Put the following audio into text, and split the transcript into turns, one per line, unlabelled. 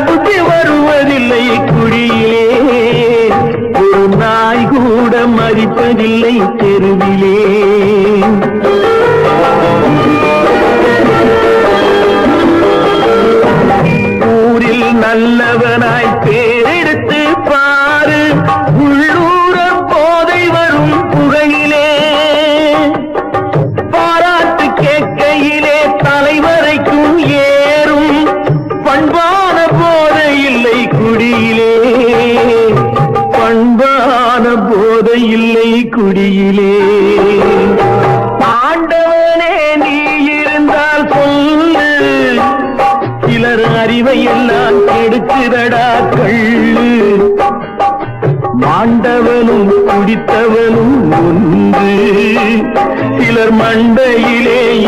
புத்தி வருவதில்லை குழியிலே. ஒரு நாய் கூட மதிப்பதில்லை தெருவிலே. ஊரில் நல்லவனாய் பே இல்லை குடியிலே. ஆண்டவனே நீ இருந்தால் சொல்லு. சிலர் அறிவை எல்லாம் கெடுக்குதடா கள்ளு. மாண்டவனும் குடித்தவனும் ஒன்று. சிலர் மண்டையிலே